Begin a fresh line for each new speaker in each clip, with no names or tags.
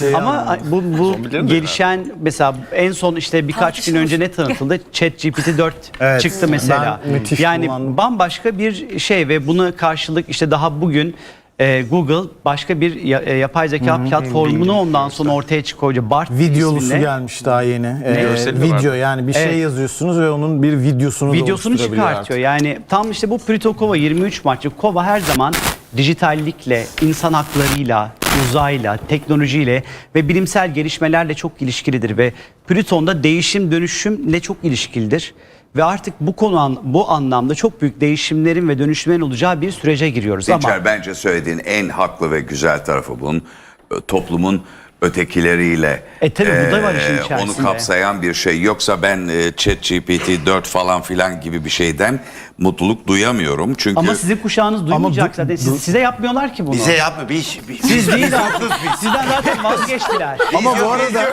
Şey
Ama bu, bu
Zombilerin de
gelişen mesela en son işte birkaç gün önce ne tanıtıldı? ChatGPT 4
Evet.
çıktı mesela.
Ben müthiş
yani
kullandım.
bambaşka bir şey ve buna karşılık işte daha bugün e, Google başka bir ya- e, yapay zeka platformunu ondan sonra ortaya çıkıyor. BART
Videolusu
isminde.
gelmiş daha yeni. Ee,
Görseli de var.
video yani bir şey
Evet.
yazıyorsunuz ve onun bir videosunu da
videosunu
oluşturabiliyor
çıkartıyor.
artık.
Yani tam işte bu Plüto Kova 23 Mart'ı Kova her zaman dijitallikle, insan haklarıyla, uzayla, teknolojiyle ve bilimsel gelişmelerle çok ilişkilidir ve Plüton'da değişim dönüşümle çok ilişkilidir. Ve artık bu konu an- bu anlamda çok büyük değişimlerin ve dönüşümlerin olacağı bir sürece giriyoruz
Dinçer
ama
bence söylediğin en haklı ve güzel tarafı bunun e, toplumun ötekileriyle
E tabii bu da var işin
e,
içerisinde.
onu kapsayan bir şey. Yoksa ben e, ChatGPT 4 falan filan gibi bir şeyden mutluluk duyamıyorum. Çünkü
ama sizin kuşağınız duymayacak zaten. Siz- size yapmıyorlar ki bunu.
Bize yapma bir iş. Bir,
Siz değil abi. Sizden zaten vazgeçtiler.
Ama bu arada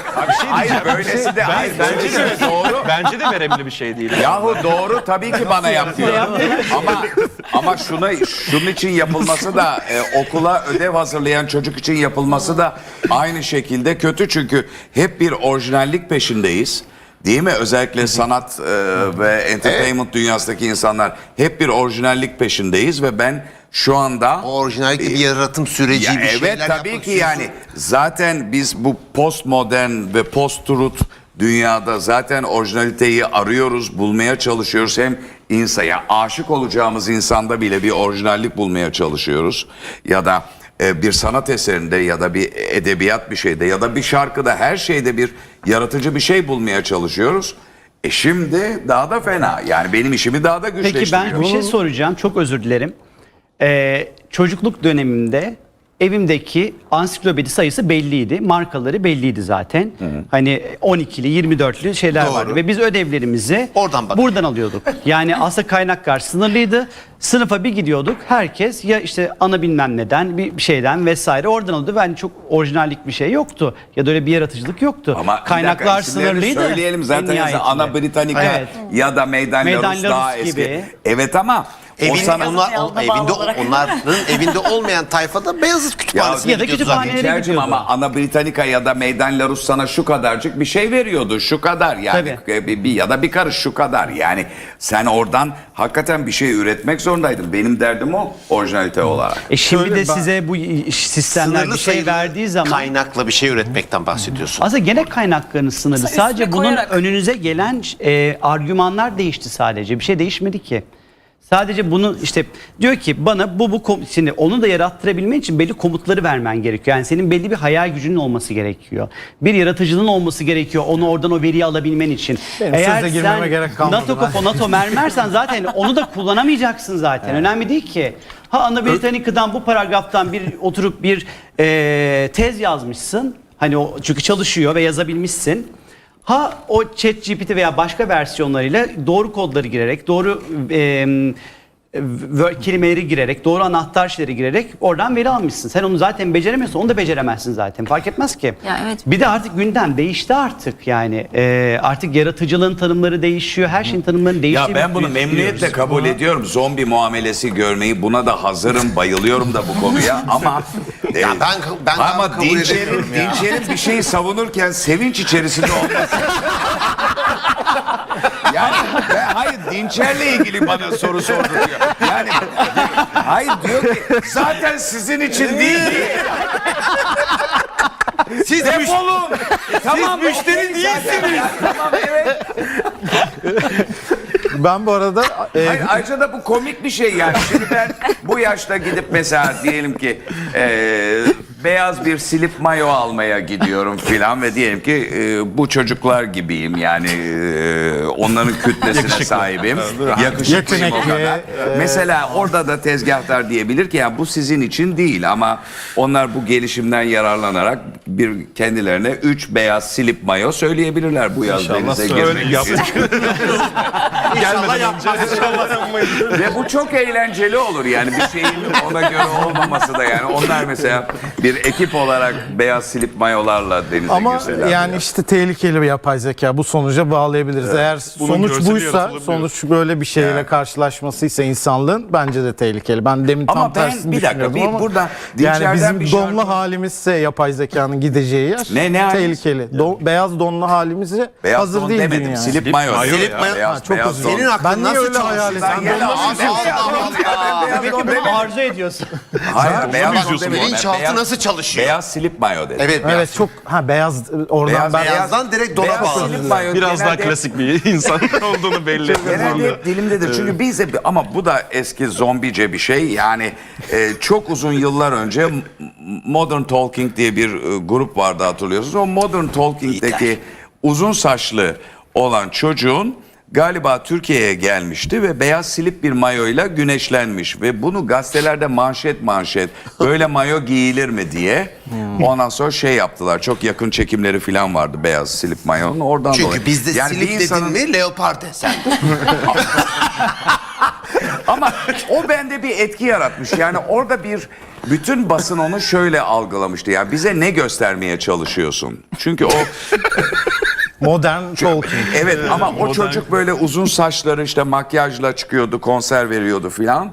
hayır böylesi de hayır bence de doğru.
Bence de verimli bir şey değil.
Yahu doğru tabii ki bana yapıyor. ama ama şuna şunun için yapılması da e, okula ödev hazırlayan çocuk için yapılması da aynı şekilde kötü çünkü hep bir orijinallik peşindeyiz. Değil mi? Özellikle sanat e, ve entertainment dünyasındaki insanlar hep bir orijinallik peşindeyiz ve ben şu anda
o orijinallikte bir yaratım süreci
ya
bir
evet
şeyler
tabii
yapmak
ki yani
istiyorsun.
zaten biz bu postmodern ve post-truth dünyada zaten orijinaliteyi arıyoruz, bulmaya çalışıyoruz. Hem insaya aşık olacağımız insanda bile bir orijinallik bulmaya çalışıyoruz. Ya da e, bir sanat eserinde ya da bir edebiyat bir şeyde ya da bir şarkıda her şeyde bir yaratıcı bir şey bulmaya çalışıyoruz. E şimdi daha da fena. Yani benim işimi daha da güçleştiriyor.
Peki ben bir şey soracağım. Çok özür dilerim. Ee, çocukluk dönemimde evimdeki ansiklopedi sayısı belliydi. Markaları belliydi zaten. Hani 12'li, 24'lü şeyler
Doğru.
vardı. Ve biz ödevlerimizi
Oradan bak.
buradan alıyorduk. Yani aslında kaynaklar sınırlıydı. Sınıfa bir gidiyorduk. Herkes ya işte ana bilmem neden bir şeyden vesaire oradan alıyordu. Ben çok orijinallik bir şey yoktu. Ya da öyle bir yaratıcılık yoktu.
Ama
kaynaklar
dakika,
sınırlıydı.
Söyleyelim
en
zaten yani. Ana Britannica
Evet.
ya da Meydan,
Meydan
Larus daha
Larus
eski.
gibi.
Evet ama
Evin,
sana...
onlar, on- evinde, onların evinde olmayan tayfada Beyazıt Kütüphanesi'ne
Ya da
zaten.
kütüphaneye
Dinçer'cim
gidiyordu.
ama Ana Britannica ya da Meydan Larus sana şu kadarcık bir şey veriyordu. Şu kadar yani
Tabii.
bir, bir- ya da bir karış şu kadar. Yani sen oradan hakikaten bir şey üretmek zorundaydın. Benim derdim o orijinalite olarak.
E şimdi
Şöyle
de
ben-
size bu sistemler bir şey verdiği zaman
kaynakla bir şey üretmekten bahsediyorsun.
aslında gene kaynaklarınız sınırlı. Sadece bunun
koyarak.
önünüze gelen e, argümanlar değişti sadece. Bir şey değişmedi ki. Sadece bunu işte diyor ki bana bu bu kom- şimdi onu da yarattırabilmen için belli komutları vermen gerekiyor. Yani senin belli bir hayal gücünün olması gerekiyor. Bir yaratıcılığın olması gerekiyor onu oradan o veriyi alabilmen için.
Benim
Eğer
söze girmeme
sen
gerek kalmadı
NATO kafo NATO mermersen zaten onu da kullanamayacaksın zaten. Önemli değil ki. Ha Ana Britannica'dan bu paragraftan bir oturup bir e, tez yazmışsın. Hani o çünkü çalışıyor ve yazabilmişsin. Ha o chat GPT veya başka versiyonlarıyla doğru kodları girerek, doğru e, kelimeleri girerek, doğru anahtar şeyleri girerek oradan veri almışsın. Sen onu zaten beceremiyorsun, onu da beceremezsin zaten. Fark etmez ki.
Ya evet.
Bir de artık gündem değişti artık yani. E, artık yaratıcılığın tanımları değişiyor, her şeyin tanımlarının değiştiği
Ya ben bunu memnuniyetle kabul ediyorum. Zombi muamelesi görmeyi buna da hazırım. Bayılıyorum da bu konuya ama e,
Ya ben- ben
ama
kabul
Dinçer'in. Dinçer'in bir şeyi savunurken sevinç içerisinde olması. yani ben, hayır Dinçer'le ilgili bana soru sorduruyor. Yani hayır diyor ki zaten sizin için değil.
Siz
Defolun. tamam müşteri değilsiniz. Tamam evet.
ben bu arada e,
Hayır, ayrıca da bu komik bir şey yani. Şimdi ben bu yaşta gidip mesela diyelim ki e, beyaz bir silip mayo almaya gidiyorum filan ve diyelim ki e, bu çocuklar gibiyim. Yani e, onların kütlesine sahibim. Yakışıklıyım o
Yetenekli,
kadar. Mesela orada da tezgahtar diyebilir ki ya bu sizin için değil ama onlar bu gelişimden yararlanarak bir kendilerine üç beyaz silip mayo söyleyebilirler bu yaz denize girmek için.
Gelmeden önce.
Ve bu çok eğlenceli olur yani. Bir şeyin ona göre olmaması da yani. Onlar mesela bir ekip olarak beyaz silip mayolarla denize
Ama
girseler.
yani
ya.
işte tehlikeli bir yapay zeka bu sonuca bağlayabiliriz. Eğer
Bunun
sonuç
görseli
buysa,
yaratılabiliyor.
sonuç böyle bir şeyle
Yani.
karşılaşmasıysa insanlığın bence de tehlikeli. Ben demin
Ama
tam
ben-
tersini
bir dakika,
düşünüyordum
bir
ama
burada
yani bizim
bir
donlu
şarkı-
halimizse yapay zekanın gideceği yer
Ne- ne halimiz?
tehlikeli. Do- beyaz donlu halimizi
Beyaz
hazır
don
değil
demedim.
dünya.
Silip mayo.
mayo
Silip
ya.
mayo. Beyaz,
Ha, çok
beyaz
özür
don.
Senin aklın
Ben niye
nasıl
öyle hayal
çalışıyor?
ettim?
Ben Allah
Allah
Allah.
Demek ki bunu arzu ediyorsun.
Hayır, beyaz don
izliyorsun
demedim.
Bilinçaltı
Beyaz-
nasıl çalışıyor?
Beyaz silip mayo dedim.
Evet,
Evet
beyaz.
çok ha beyaz oradan
Beyaz-
ben
Beyazdan direkt dona
Beyaz
bağlı.
silip mayo
Biraz daha
genelde-
klasik bir insan olduğunu belli
Genelde
ediyor.
hep dilimdedir. Çünkü biz ama bu da eski zombice bir şey. Yani e, çok uzun yıllar önce M- Modern Talking diye bir e, grup vardı hatırlıyorsunuz. O Modern Talking'deki uzun saçlı olan çocuğun galiba Türkiye'ye gelmişti ve beyaz silip bir mayoyla güneşlenmiş ve bunu gazetelerde manşet manşet böyle mayo giyilir mi diye ondan sonra şey yaptılar. Çok yakın çekimleri falan vardı beyaz silip mayonun oradan dolayı.
Çünkü bizde
Yani bir
silip
insanın-
dedin mi leopar desen.
Ama o bende bir etki yaratmış. Yani orada bir bütün basın onu şöyle algılamıştı. Ya bize ne göstermeye çalışıyorsun? Çünkü o
modern talking.
evet ama o çocuk böyle uzun saçları işte makyajla çıkıyordu, konser veriyordu filan.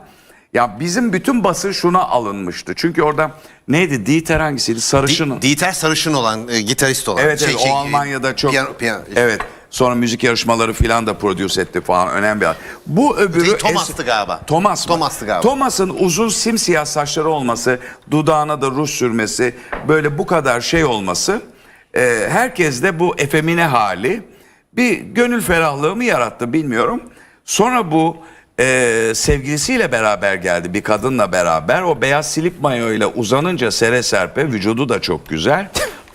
Ya bizim bütün basın şuna alınmıştı. Çünkü orada neydi? Dieter hangisiydi? Sarışın.
Dieter sarışın olan, e, gitarist olan.
Evet,
Şey,
evet
şey,
o Almanya'da çok
Piyano, piyano.
evet sonra müzik yarışmaları filan da produce etti falan önemli bir. Bu öbürü
Şey, Thomas'tı galiba.
Thomas mı?
Thomas'tı galiba.
Thomas'ın uzun simsiyah saçları olması, dudağına da ruj sürmesi, böyle bu kadar şey olması e, herkeste bu efemine hali bir gönül ferahlığı mı yarattı bilmiyorum. Sonra bu e, sevgilisiyle beraber geldi bir kadınla beraber o beyaz silip mayoyla uzanınca sere serpe vücudu da çok güzel.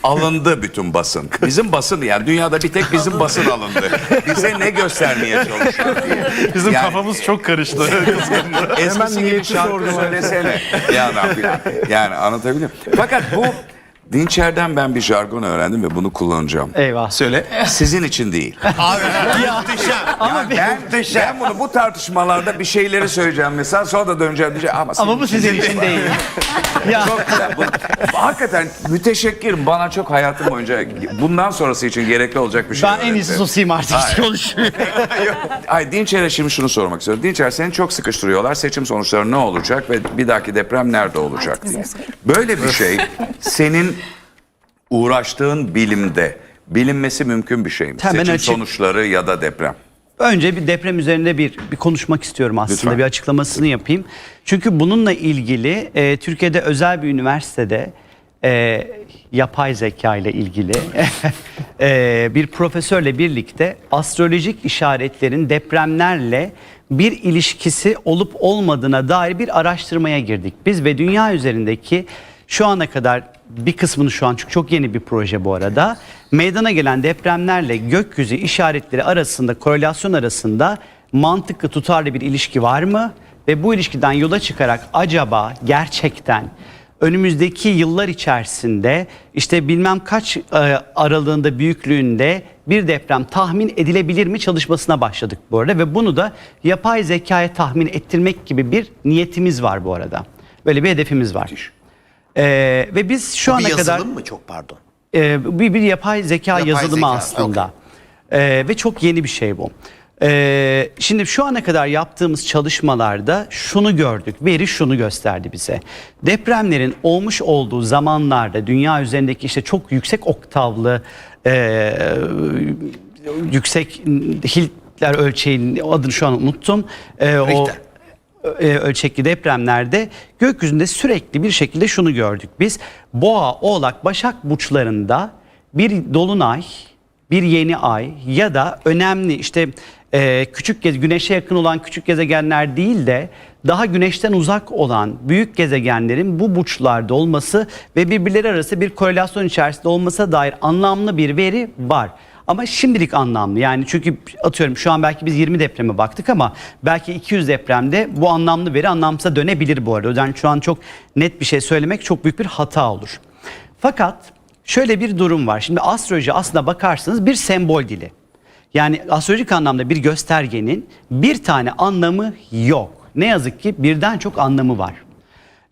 Alındı bütün basın. Bizim basın yani dünyada bir tek bizim basın alındı. Bize ne göstermeye çalışıyor diye.
Bizim
Yani-
kafamız çok karıştı.
Eskisi
Hemen
gibi
niyeti
şarkı söylesene. ya ne yapayım? Yani anlatabiliyor muyum? Fakat bu Dinçer'den ben bir jargon öğrendim ve bunu kullanacağım.
Eyvah.
Söyle.
Sizin için değil.
Abi muhteşem.
Yani ben, ben bunu bu tartışmalarda bir şeyleri söyleyeceğim mesela sonra da döneceğim diyeceğim ama,
Ama bu sizin için değil. ya
Çok güzel. Bu- Hakikaten müteşekkirim. Bana çok hayatım boyunca bundan sonrası için gerekli olacak bir şey.
ben en iyisi
öğretti.
susayım artık.
Yok. Ay Dinçer'e şimdi şunu sormak istiyorum. Dinçer seni çok sıkıştırıyorlar. Seçim sonuçları ne olacak ve bir dahaki deprem nerede olacak diye. Böyle bir şey senin uğraştığın bilimde bilinmesi mümkün bir şey mi?
Hemen
Seçim
açık.
sonuçları ya da deprem.
Önce bir deprem üzerinde bir bir konuşmak istiyorum aslında.
Lütfen.
Bir açıklamasını yapayım. Çünkü bununla ilgili e, Türkiye'de özel bir üniversitede e, yapay zeka ile ilgili e, bir profesörle birlikte astrolojik işaretlerin depremlerle bir ilişkisi olup olmadığına dair bir araştırmaya girdik. Biz ve dünya üzerindeki şu ana kadar bir kısmını şu an çünkü çok yeni bir proje bu arada. Meydana gelen depremlerle gökyüzü işaretleri arasında korelasyon arasında mantıklı tutarlı bir ilişki var mı? Ve bu ilişkiden yola çıkarak acaba gerçekten önümüzdeki yıllar içerisinde işte bilmem kaç e, aralığında büyüklüğünde bir deprem tahmin edilebilir mi çalışmasına başladık bu arada ve bunu da yapay zekaya tahmin ettirmek gibi bir niyetimiz var bu arada. Böyle bir hedefimiz var. Ee, ve biz şu
Bir
ana
yazılım
kadar
mı çok pardon?
e, bir, bir yapay zeka
Yapay
yazılımı
zeka,
aslında. Ee, ve çok yeni bir şey bu. Ee, şimdi şu ana kadar yaptığımız çalışmalarda şunu gördük. Veri şunu gösterdi bize. Depremlerin olmuş olduğu zamanlarda dünya üzerindeki işte çok yüksek oktavlı e, yüksek Hiltler ölçeğinin adını şu an unuttum. Ee, o
Richter.
E, ölçekli depremlerde gökyüzünde sürekli bir şekilde şunu gördük biz. Boğa, Oğlak, Başak burçlarında bir dolunay, bir yeni ay ya da önemli işte e, küçük gez güneşe yakın olan küçük gezegenler değil de daha güneşten uzak olan büyük gezegenlerin bu burçlarda olması ve birbirleri arası bir korelasyon içerisinde olmasına dair anlamlı bir veri var. Ama şimdilik anlamlı yani çünkü atıyorum şu an belki biz 20 depreme baktık ama belki 200 depremde bu anlamlı veri anlamsıza dönebilir bu arada. Yüzden şu an çok net bir şey söylemek çok büyük bir hata olur. Fakat şöyle bir durum var. Şimdi astroloji aslında bakarsanız bir sembol dili. Yani astrolojik anlamda bir göstergenin bir tane anlamı yok. Ne yazık ki birden çok anlamı var.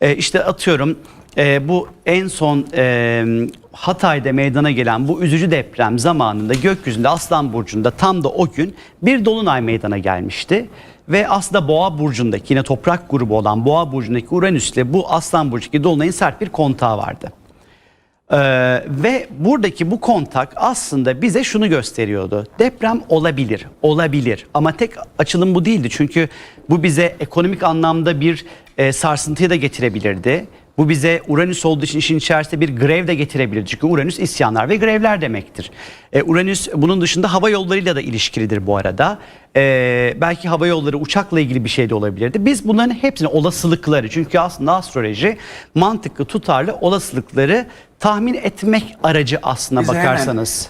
Ee, işte atıyorum e, bu en son e, Hatay'da meydana gelen bu üzücü deprem zamanında gökyüzünde Aslan Burcu'nda tam da o gün bir dolunay meydana gelmişti. Ve aslında Boğa Burcu'ndaki yine toprak grubu olan Boğa Burcu'ndaki Uranüs ile bu Aslan Burcu'ndaki dolunayın sert bir kontağı vardı. Ee, ve buradaki bu kontak aslında bize şunu gösteriyordu. Deprem olabilir, olabilir ama tek açılım bu değildi. Çünkü bu bize ekonomik anlamda bir e, sarsıntıyı da getirebilirdi. Bu bize Uranüs olduğu için işin içerisinde bir grev de getirebilirdi. Çünkü Uranüs isyanlar ve grevler demektir. E, Uranüs bunun dışında hava yollarıyla da ilişkilidir bu arada. E, belki hava yolları uçakla ilgili bir şey de olabilirdi. Biz bunların hepsini olasılıkları çünkü aslında astroloji mantıklı tutarlı olasılıkları tahmin etmek aracı aslına
hemen-
bakarsanız.